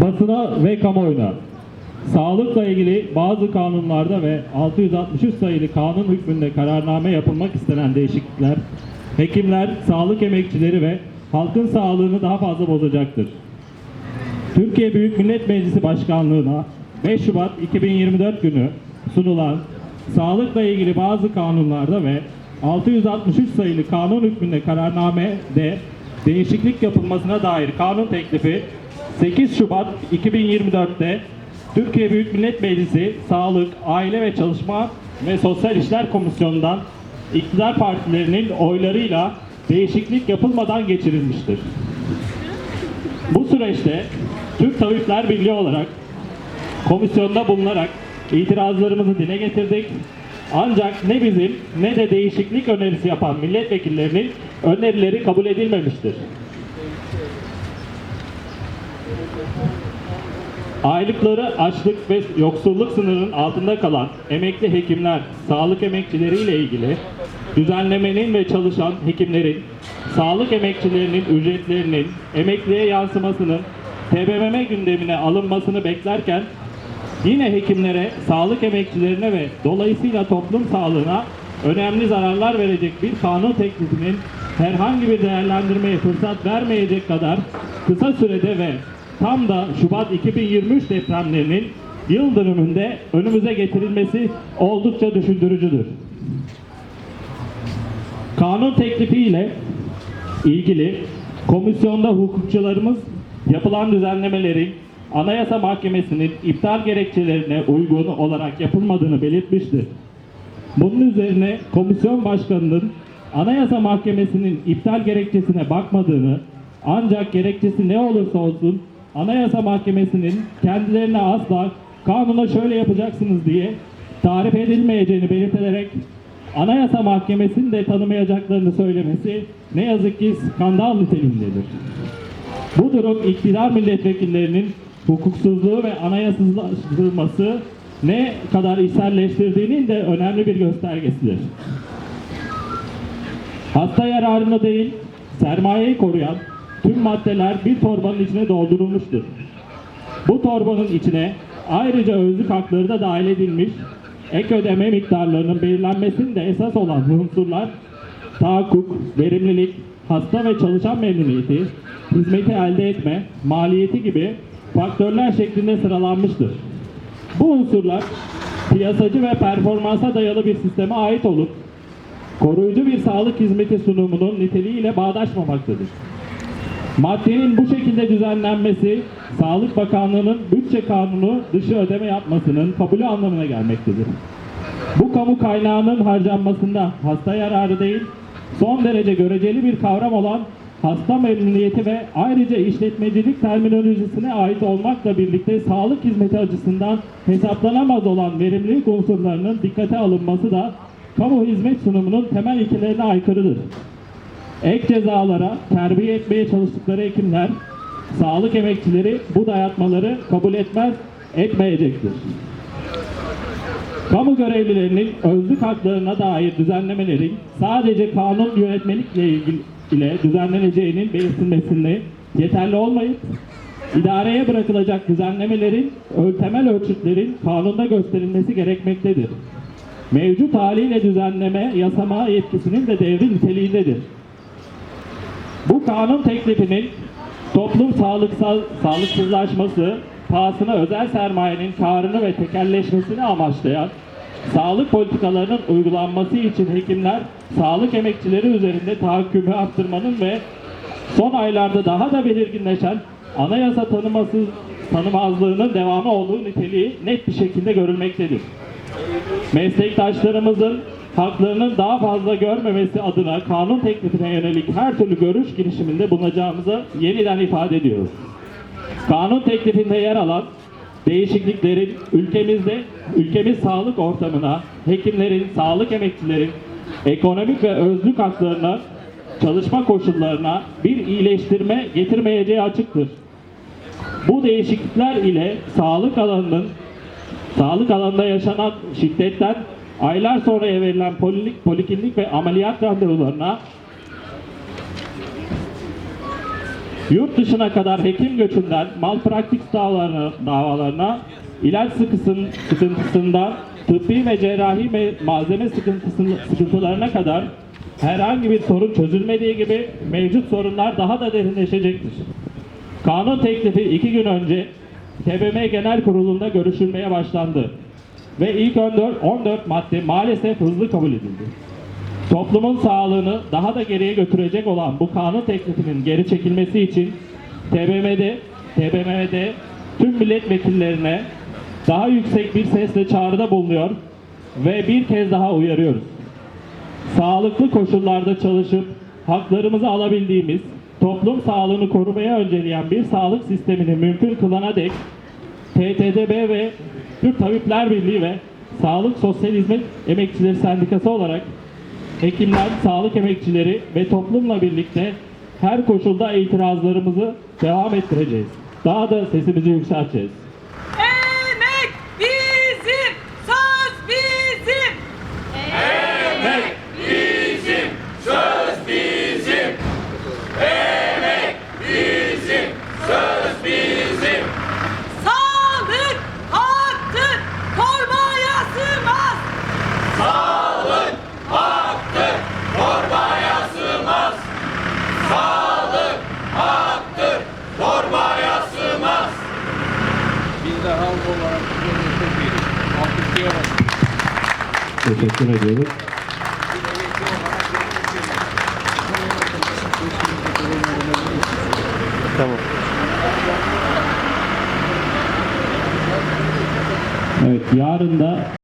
basına ve kamuoyuna sağlıkla ilgili bazı kanunlarda ve 663 sayılı kanun hükmünde kararname yapılmak istenen değişiklikler hekimler, sağlık emekçileri ve halkın sağlığını daha fazla bozacaktır. Türkiye Büyük Millet Meclisi Başkanlığı'na 5 Şubat 2024 günü sunulan sağlıkla ilgili bazı kanunlarda ve 663 sayılı kanun hükmünde kararnamede değişiklik yapılmasına dair kanun teklifi 8 Şubat 2024'te Türkiye Büyük Millet Meclisi Sağlık, Aile ve Çalışma ve Sosyal İşler Komisyonu'ndan iktidar partilerinin oylarıyla değişiklik yapılmadan geçirilmiştir. Bu süreçte Türk Tabipler Birliği olarak komisyonda bulunarak itirazlarımızı dile getirdik. Ancak ne bizim ne de değişiklik önerisi yapan milletvekillerinin önerileri kabul edilmemiştir. Aylıkları açlık ve yoksulluk sınırının altında kalan emekli hekimler, sağlık emekçileriyle ilgili düzenlemenin ve çalışan hekimlerin, sağlık emekçilerinin ücretlerinin emekliye yansımasının TBMM gündemine alınmasını beklerken yine hekimlere, sağlık emekçilerine ve dolayısıyla toplum sağlığına önemli zararlar verecek bir kanun teklifinin herhangi bir değerlendirmeye fırsat vermeyecek kadar kısa sürede ve tam da Şubat 2023 depremlerinin yıl dönümünde önümüze getirilmesi oldukça düşündürücüdür. Kanun teklifiyle ilgili komisyonda hukukçularımız yapılan düzenlemelerin Anayasa Mahkemesi'nin iptal gerekçelerine uygun olarak yapılmadığını belirtmiştir. Bunun üzerine komisyon başkanının Anayasa Mahkemesi'nin iptal gerekçesine bakmadığını ancak gerekçesi ne olursa olsun Anayasa Mahkemesi'nin kendilerine asla kanuna şöyle yapacaksınız diye tarif edilmeyeceğini belirtilerek Anayasa Mahkemesi'ni de tanımayacaklarını söylemesi ne yazık ki skandal niteliğindedir. Bu durum iktidar milletvekillerinin hukuksuzluğu ve anayasızlaştırılması ne kadar içselleştirdiğinin de önemli bir göstergesidir. Hasta yararını değil, sermayeyi koruyan tüm maddeler bir torbanın içine doldurulmuştur. Bu torbanın içine ayrıca özlük hakları da dahil edilmiş, ek ödeme miktarlarının belirlenmesinde esas olan unsurlar tahakkuk, verimlilik, hasta ve çalışan memnuniyeti, hizmeti elde etme, maliyeti gibi faktörler şeklinde sıralanmıştır. Bu unsurlar piyasacı ve performansa dayalı bir sisteme ait olup koruyucu bir sağlık hizmeti sunumunun niteliğiyle bağdaşmamaktadır. Maddenin bu şekilde düzenlenmesi Sağlık Bakanlığı'nın bütçe kanunu dışı ödeme yapmasının kabulü anlamına gelmektedir. Bu kamu kaynağının harcanmasında hasta yararı değil, son derece göreceli bir kavram olan hasta memnuniyeti ve ayrıca işletmecilik terminolojisine ait olmakla birlikte sağlık hizmeti açısından hesaplanamaz olan verimlilik unsurlarının dikkate alınması da kamu hizmet sunumunun temel ilkelerine aykırıdır. Ek cezalara terbiye etmeye çalıştıkları hekimler, sağlık emekçileri bu dayatmaları kabul etmez, etmeyecektir. Kamu görevlilerinin özlük haklarına dair düzenlemelerin sadece kanun yönetmelikle ilgili ile düzenleneceğinin belirtilmesini yeterli olmayıp idareye bırakılacak düzenlemelerin temel ölçütlerin kanunda gösterilmesi gerekmektedir. Mevcut haliyle düzenleme yasama yetkisinin de devri niteliğindedir. Bu kanun teklifinin toplum sağlıksal sağlıksızlaşması pahasına özel sermayenin karını ve tekelleşmesini amaçlayan sağlık politikalarının uygulanması için hekimler sağlık emekçileri üzerinde tahakkümü arttırmanın ve son aylarda daha da belirginleşen anayasa tanıması tanımazlığının devamı olduğu niteliği net bir şekilde görülmektedir. Meslektaşlarımızın haklarının daha fazla görmemesi adına kanun teklifine yönelik her türlü görüş girişiminde bulunacağımızı yeniden ifade ediyoruz. Kanun teklifinde yer alan değişikliklerin ülkemizde ülkemiz sağlık ortamına, hekimlerin, sağlık emekçilerin ekonomik ve özlük haklarına, çalışma koşullarına bir iyileştirme getirmeyeceği açıktır. Bu değişiklikler ile sağlık alanının Sağlık alanında yaşanan şiddetten aylar sonraya verilen polilik, poliklinik ve ameliyat randevularına Yurt dışına kadar hekim göçünden malpraktik davalarına, davalarına ilaç sıkıntısından tıbbi ve cerrahi me- malzeme sıkıntılarına kadar herhangi bir sorun çözülmediği gibi mevcut sorunlar daha da derinleşecektir. Kanun teklifi iki gün önce TBMM Genel Kurulu'nda görüşülmeye başlandı ve ilk 14, 14 madde maalesef hızlı kabul edildi. Toplumun sağlığını daha da geriye götürecek olan bu kanun teklifinin geri çekilmesi için TBMM'de, TBMM'de tüm milletvekillerine daha yüksek bir sesle çağrıda bulunuyor ve bir kez daha uyarıyoruz. Sağlıklı koşullarda çalışıp haklarımızı alabildiğimiz, toplum sağlığını korumaya önceleyen bir sağlık sistemini mümkün kılana dek TTDB ve Türk Tabipler Birliği ve Sağlık Sosyal Hizmet Emekçileri Sendikası olarak hekimler, sağlık emekçileri ve toplumla birlikte her koşulda itirazlarımızı devam ettireceğiz. Daha da sesimizi yükselteceğiz. Teşekkür ediyoruz. Tamam. Evet, yarın da